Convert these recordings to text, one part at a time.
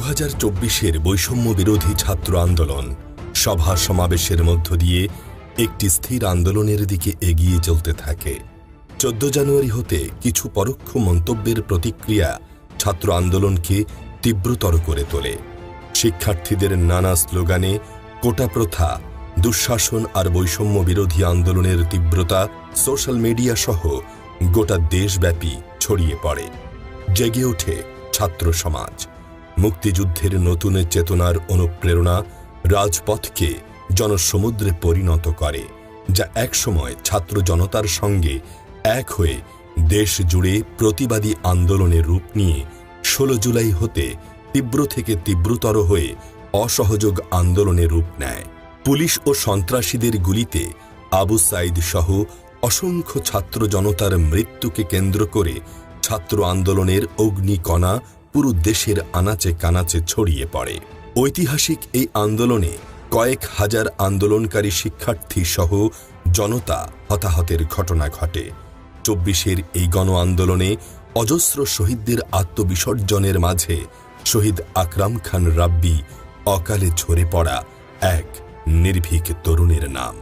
হাজার চব্বিশের বৈষম্য বিরোধী ছাত্র আন্দোলন সভা সমাবেশের মধ্য দিয়ে একটি স্থির আন্দোলনের দিকে এগিয়ে চলতে থাকে। চোদ্দ জানুয়ারি হতে কিছু পরোক্ষ মন্তব্যের প্রতিক্রিয়া ছাত্র আন্দোলনকে তীব্রতর করে তোলে। শিক্ষার্থীদের নানা স্লোগানে কোটা প্রথা, দুঃশাসন আর বৈষম্য বিরোধী আন্দোলনের তীব্রতা সোশ্যাল মিডিয়া সহ গোটা দেশব্যাপী ছড়িয়ে পড়ে। জেগে ওঠে ছাত্র সমাজ। মুক্তিযুদ্ধের নতুন চেতনার অনুপ্রেরণা রাজপথকে জনসমুদ্রে পরিণত করে, যা একসময় ছাত্র জনতার সঙ্গে এক হয়ে দেশ জুড়ে প্রতিবাদী আন্দোলনের রূপ নিয়ে ষোলো জুলাই হতে তীব্র থেকে তীব্রতর হয়ে অসহযোগ আন্দোলনের রূপ নেয়। পুলিশ ও সন্ত্রাসীদের গুলিতে আবু সাইদ সহ অসংখ্য ছাত্র জনতার মৃত্যুকে কেন্দ্র করে ছাত্র আন্দোলনের অগ্নিকণা পুরো দেশের আনাচে কানাচে ছড়িয়ে পড়ে। ঐতিহাসিক এই আন্দোলনে কয়েক হাজার আন্দোলনকারী শিক্ষার্থী সহ জনতা হতাহতের ঘটনা ঘটে। চব্বিশের এই গণ আন্দোলনে অজস্র শহীদদের আত্মবিসর্জনের মাঝে শহীদ আকরাম খান রাব্বি অকালে ঝরে পড়া এক নির্ভীক তরুণের নাম।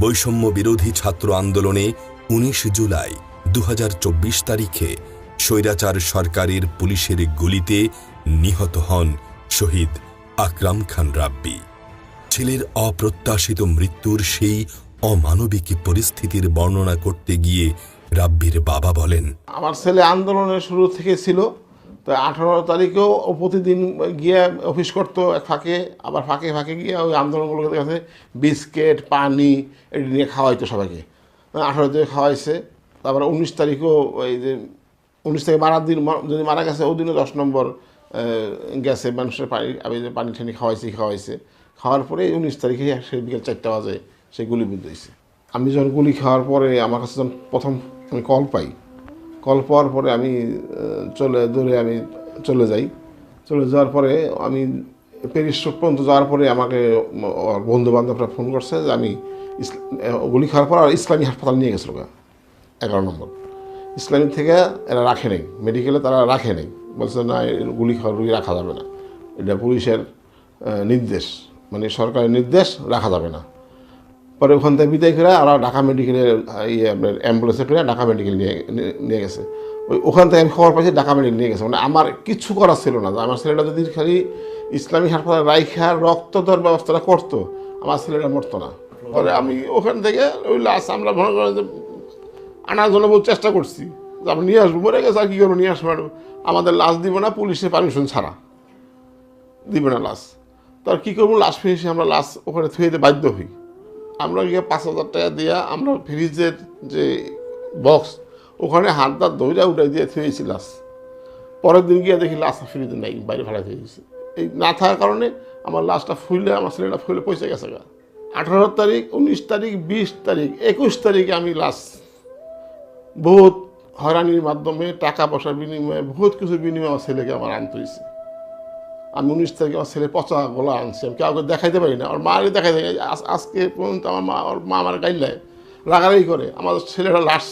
বৈষম্য বিরোধী ছাত্র আন্দোলনে উনিশ জুলাই দু হাজার চব্বিশ তারিখে স্বৈরাচার সরকারের পুলিশের গুলিতে নিহত হন শহীদ আকরাম খান রাব্বি। ছেলের অপ্রত্যাশিত মৃত্যুর সেই অমানবিক পরিস্থিতির বর্ণনা করতে গিয়ে রাব্বির বাবা বলেন, আমার ছেলে আন্দোলনের শুরু থেকে ছিল, তো আঠারো তারিখেও প্রতিদিন গিয়ে অফিস করতো ফাঁকে, আবার ফাঁকে ফাঁকে গিয়ে ওই আন্দোলনগুলোকে কাছে বিস্কিট, পানি, এটি নিয়ে খাওয়াইতো সবাইকে। আঠারো তারিখে খাওয়াইছে, তারপরে উনিশ তারিখেও ওই যে উনিশ থেকে মারার দিন যদি মারা গেছে, ওই দিনও দশ নম্বর গেছে মানুষের পানি আমি পানি ঠানি খাওয়াইছি, খাওয়াইছে। খাওয়ার পরে উনিশ তারিখে সে বিকেল চারটা বাজে সে গুলিবিদ্ধ হয়েছে আমি যখন গুলি খাওয়ার পরে আমার কাছে যখন প্রথম আমি কল পাই, কল পাওয়ার পরে আমি চলে দৌড়ে আমি চলে যাই। চলে যাওয়ার পরে আমি প্যারিস পর্যন্ত যাওয়ার পরে আমাকে বন্ধু বান্ধবরা ফোন করছে যে আমি গুলি খাওয়ার পর আর ইসলামী হাসপাতাল নিয়ে গেছিল এগারো নম্বর। ইসলামী থেকে এরা রাখে নেই। মেডিকেলে তারা রাখে নেই। বলছে, না গুলি খাওয়ার রুগী রাখা যাবে না। এটা পুলিশের নির্দেশ। মানে সরকারের নির্দেশ, রাখা যাবে না। পরে ওখান থেকে বিদায় করে আর ঢাকা মেডিকেলে ইয়ে আপনার অ্যাম্বুলেন্সে করে ঢাকা মেডিকেল নিয়ে, নিয়ে- গেছে। ওই ওখান থেকে আমি খবর পাইছি ঢাকা মেডিকেল নিয়ে গেছে। মানে আমার কিছু করার ছিল না। আমার ছেলেটা যদি খালি ইসলামী হাসপাতালে রাইখা রক্ত দেওয়ার ব্যবস্থাটা করতো, আমার ছেলেটা মরতো না। পরে আমি ওখান থেকে ওই লাশ আমরা করেন যে আনার জন্য বহু চেষ্টা করছি। যে নিয়ে আসব। মরে গেছে আর কী করব? নিয়ে আসব আমাদের লাশ দিব না, পুলিশের পারমিশন ছাড়া। দিবে না লাশ। তো আর কী করব? লাশ ফিনিশে আমরা লাশ ওখানে থুয়ে দিতে বাধ্য হই। আমরা গিয়ে পাঁচ হাজার টাকা দিয়া আমরা ফ্রিজের যে বক্স ওখানে হাত দাঁত দইরা উঠাই দিয়ে থুয়েছি লাশ। পরের দিন গিয়ে দেখি লাশ ফ্রিজে নাই, বাইরে ফেলা হয়ে গেছে এই না থাকার কারণে আমার লাশটা ফুলে আমার ছেলেটা ফুলে পয়সা গেছে গা। আঠারো তারিখ, উনিশ তারিখ, বিশ তারিখ, একুশ তারিখে আমি লাশ বহুত হয়রানির মাধ্যমে টাকা পয়সার বিনিময়ে, বহুত কিছু বিনিময়ে আমার ছেলেকে আমার আনতে হয়েছে আমি উনিশ তারিখে আমার ছেলে পচা গলা আনছি। আমি কাউকে দেখাইতে পারি না। আর মারে দেখাই দেয় আজকে পর্যন্ত আমার মা ওর মা আমার গাইলায় রাগারাগি করে, আমার ছেলেটা লাশ,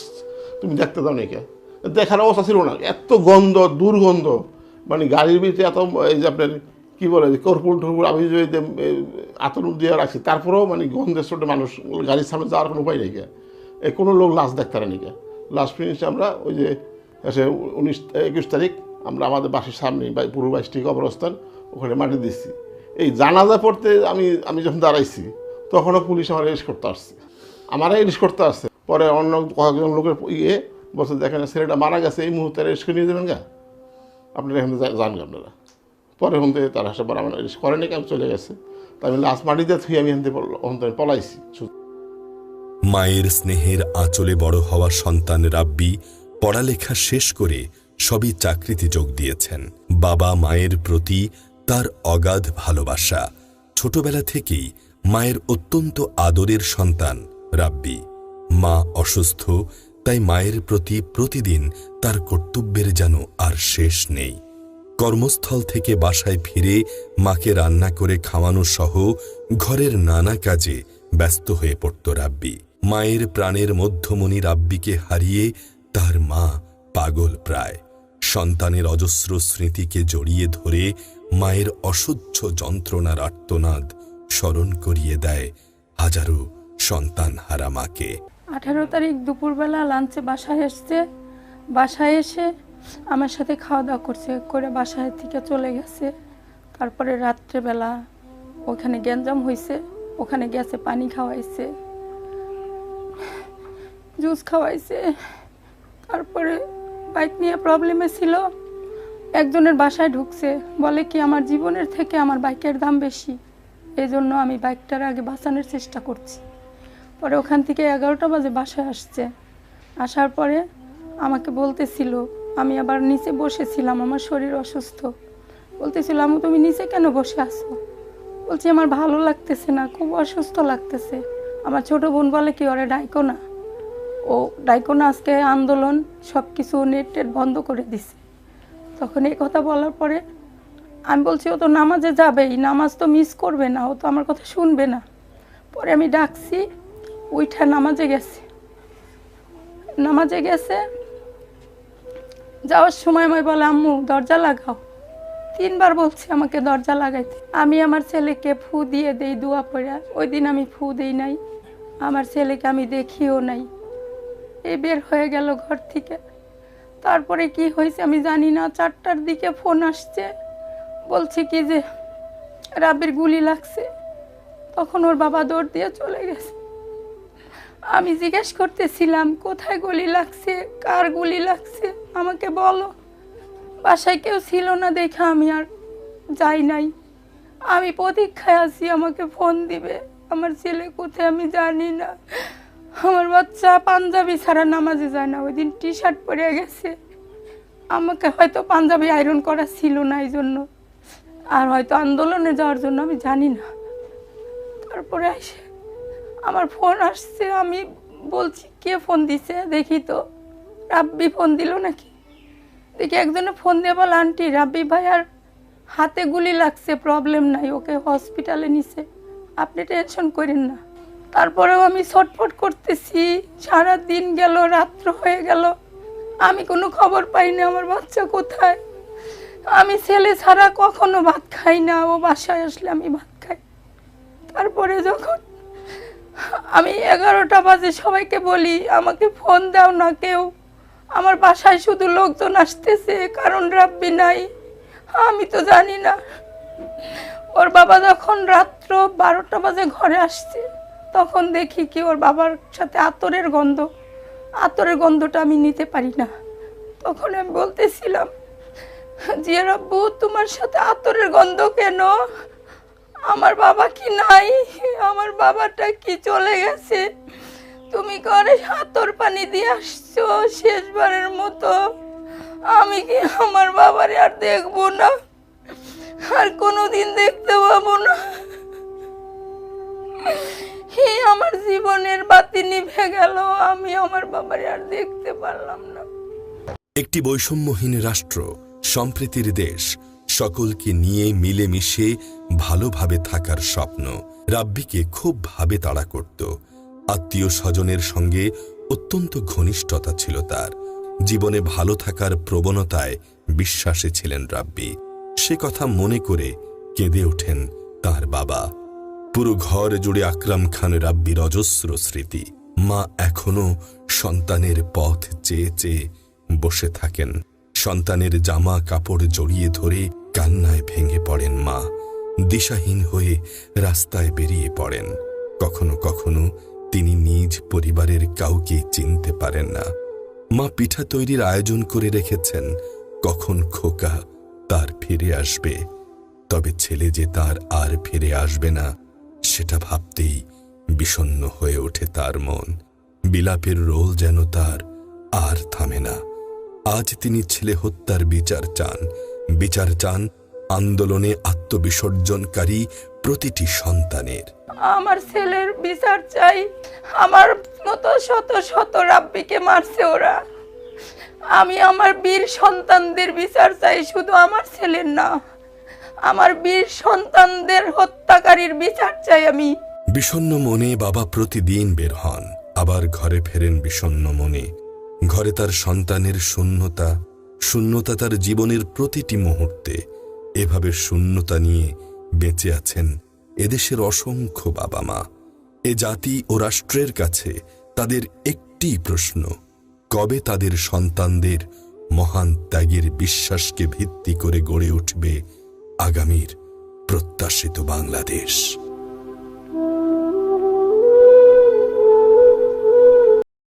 তুমি দেখতে দাও নাকি দেখার অবস্থা ছিল না। এত গন্ধ, দুর্গন্ধ। মানে গাড়ির ভিতরে এত, এই যে আপনার কী বলে, যে কর্পুর টর্পুর আমি যদি আতর দিয়ে রাখছি, তারপরেও মানে গন্ধের ছোটো মানুষ, গাড়ির সামনে যাওয়ার কোনো উপায় নেই কোনো লোক লাশ দেখতে পারে নাকি লাস্ট ফিনিশে আমরা, ওই যে উনিশ, একুশ তারিখ আমরা আমাদের বাসের সামনে, বা পূর্ব বাইশটি কবরস্থান ওখানে মাটি দিচ্ছি এই জানাজা পড়তে আমি আমি যখন দাঁড়াইছি, তখনও পুলিশ আমার অ্যারেস্ট করতে আসছে। আমার অ্যারেস্ট করতে আসছে। পরে অন্য কয়েকজন লোকের ইয়ে বলছে, দেখেন, ছেলেটা মারা গেছে, এই মুহূর্তে অ্যারেস্ট করে নিয়ে দেবেন গা? আপনারা এখান জানবেন আপনারা। পরে ওখান থেকে তারা সব আমার অ্যারেস্ট করে নাকি আমি চলে গেছে? তা আমি লাস্ট মাটিতে থুই আমি এখান থেকে পলাইছি পলাইছি। মায়ের স্নেহের আঁচলে বড় হওয়া সন্তান রাব্বি পড়ালেখা শেষ করে সবই চাকরিতে যোগ দিয়েছেন। বাবা মায়ের প্রতি তার অগাধ ভালোবাসা। ছোটবেলা থেকেই মায়ের অত্যন্ত আদরের সন্তান রাব্বি। মা অসুস্থ, তাই মায়ের প্রতি প্রতিদিন তার কর্তব্যের যেন আর শেষ নেই। কর্মস্থল থেকে বাসায় ফিরে মাকে রান্না করে খাওয়ানো সহ ঘরের নানা কাজে ব্যস্ত হয়ে পড়ত রাব্বি। মায়ের প্রাণের মধ্যমণি রাব্বিকে হারিয়ে তার মা পাগল প্রায়। সন্তানের অজস্র স্মৃতিকে জড়িয়ে ধরে মায়ের অসহ্য যন্ত্রণার আর্তনাদ স্মরণ করিয়ে দেয় হাজারো সন্তান হারা মাকে। আঠারো তারিখ দুপুরবেলা লাঞ্চে বাসায় এসছে। বাসায় এসে আমার সাথে খাওয়া দাওয়া করছে, করে বাসায় থেকে চলে গেছে। তারপরে রাত্রেবেলা ওখানে গ্যাঞ্জাম হয়েছে ওখানে গেছে পানি খাওয়াইছে। জুস খাওয়াইছে। তারপরে বাইক নিয়ে প্রবলেমে ছিল। একজনের বাসায় ঢুকছে। বলে কি, আমার জীবনের থেকে আমার বাইকের দাম বেশি। এই জন্য আমি বাইকটার আগে বাঁচানোর চেষ্টা করছি। পরে ওখান থেকে এগারোটা বাজে বাসায় আসছে। আসার পরে আমাকে বলতেছিল, আমি আবার নিচে বসেছিলাম, আমার শরীর অসুস্থ। বলতেছিল আমি তুমি নিচে কেন বসে আছো? বলছি, আমার ভালো লাগতেছে না, খুব অসুস্থ লাগতেছে। আমার ছোট বোন বলে কি, ওরে ডাইকো না। ও ডাইকো না আজকে আন্দোলন সব কিছু নেট টেট বন্ধ করে দিছে। তখন এই কথা বলার পরে আমি বলছি, ও তো নামাজে যাবেই, নামাজ তো মিস করবে না, ও তো আমার কথা শুনবে না। পরে আমি ডাকছি, উইঠা নামাজে গেছে। নামাজে গেছে, যাওয়ার সময় আমি বলে, আম্মু, দরজা লাগাও। তিনবার বলছি আমাকে, দরজা লাগাইতে। আমি আমার ছেলেকে ফু দিয়ে দেই, দোয়া পড়া ওই দিন আমি ফু দেই নাই, আমার ছেলেকে আমি দেখিও নাই। এই বের হয়ে গেল ঘর থেকে। তারপরে কি হয়েছে আমি জানি না। চারটার দিকে ফোন আসছে। বলছে কি যে রাবের গুলি লাগছে। তখন ওর বাবা দৌড় দিয়ে চলে গেছে। আমি জিজ্ঞেস করতেছিলাম, কোথায় গুলি লাগছে? কার গুলি লাগছে? আমাকে বলো। বাসায় কেউ ছিল না দেখে আমি আর যাই নাই। আমি প্রতীক্ষায় আছি, আমাকে ফোন দিবে। আমার ছেলে কোথায় আমি জানি না। আমার বাচ্চা পাঞ্জাবি ছাড়া নামাজে যায় না ওই দিন টি শার্ট পরে গেছে। আমাকে হয়তো পাঞ্জাবি আয়রন করা ছিল না এই জন্য আর হয়তো আন্দোলনে যাওয়ার জন্য আমি জানি না। তারপরে এসে আমার ফোন আসছে, আমি বলছি, কে ফোন দিছে? দেখি তো। রাব্বি ফোন দিল নাকি? দেখি একজনে ফোন দিয়ে বল, আন্টি, রাব্বি ভাই আর হাতে গুলি লাগছে প্রবলেম নাই, ওকে হসপিটালে নিছে। আপনি টেনশন করেন না। তারপরেও আমি ছটফট করতেছি সারা দিন গেল, রাত্র হয়ে গেল, আমি কোনো খবর পাই না, আমার বাচ্চা কোথায়? আমি ছেলে ছাড়া কখনো ভাত খাই না, ও বাসায় আসলে আমি ভাত খাই। তারপরে যখন আমি এগারোটা বাজে সবাইকে বলি, আমাকে ফোন দাও না কেউ। আমার বাসায় শুধু লোকজন আসতেছে, কারণ রাব্বি নাই। আমি তো জানি না। ওর বাবা যখন রাত্র বারোটা বাজে ঘরে আসছে তখন দেখি কি ওর বাবার সাথে আতরের গন্ধ। আতরের গন্ধটা আমি নিতে পারি না। তখন আমি বলতেছিলাম, জিয়া রাব্বু, তোমার সাথে আতরের গন্ধ কেন? আমার বাবা কি নাই? আমার বাবাটা কি চলে গেছে? তুমি করে হাতর পানি দিয়ে আসছো শেষবারের মতো। আমি কি আমার বাবারে আর দেখব না? আর কোনোদিন দেখতে পাবো না। হে আমার জীবনের বাতি নিভে গেল, আমি আমার বাবারে আর দেখতে পারলাম না। একটি বৈষম্যহীন রাষ্ট্র, সম্প্রীতির দেশ, সকলকে নিয়ে মিলেমিশে ভালোভাবে থাকার স্বপ্ন রাব্বিকে খুব ভাবে তাড়া করত। আত্মীয় স্বজনের সঙ্গে অত্যন্ত ঘনিষ্ঠতা ছিল তার। জীবনে ভালো থাকার প্রবণতায় বিশ্বাসী ছিলেন রাব্বি। সে কথা মনে করে কেঁদে ওঠেন তার বাবা। পুরো ঘর জুড়ে আকরাম খান রাব্বির অজস্র স্মৃতি। মা এখনও সন্তানের পথ চেয়ে চেয়ে বসে থাকেন। সন্তানের জামা কাপড় জড়িয়ে ধরে কান্নায় ভেঙে পড়েন মা। দিশাহীন হয়ে রাস্তায় বেরিয়ে পড়েন। কখনো কখনো তিনি নিজ পরিবারের কাউকে চিনতে পারেন না। মা পিঠা তৈরির আয়োজন করে রেখেছেন। কখন খোকা তার ফিরে আসবে? তবে ছেলে যে তার আর ফিরে আসবে না সেটা ভাবতেই বিষণ্ণ হয়ে ওঠে তার মন। বিলাপের রোল যেন তার আর থামে না। আজ তিনি ছেলে হত্যার বিচার চান। বিচার চান আন্দোলনে আত্মবিসর্জনকারী প্রতিটি সন্তানের। আমার ছেলের বিচার চাই। আমার মতো শত শত রাব্বিকে মারছে ওরা। আমি আমার বীর সন্তানদের বিচার চাই, শুধু আমার ছেলের না। আমার বীর সন্তানদের হত্যাকারীর বিচার চাই আমি। বিষণ্ণ মনে বাবা প্রতিদিন বের হন, আবার ঘরে ফেরেন বিষণ্ণ মনে। ঘরে তার সন্তানের শূন্যতা শূন্যতা তার জীবনের প্রতিটি মুহূর্তে, এভাবে শূন্যতা নিয়ে বেঁচে আছেন এদেশের অসংখ্য বাবা মা। এ জাতি ও রাষ্ট্রের কাছে তাদের একটি প্রশ্ন, কবে তাদের সন্তানদের মহান ত্যাগের বিশ্বাসকে ভিত্তি করে গড়ে উঠবে আগামীর প্রত্যাশিত বাংলাদেশ।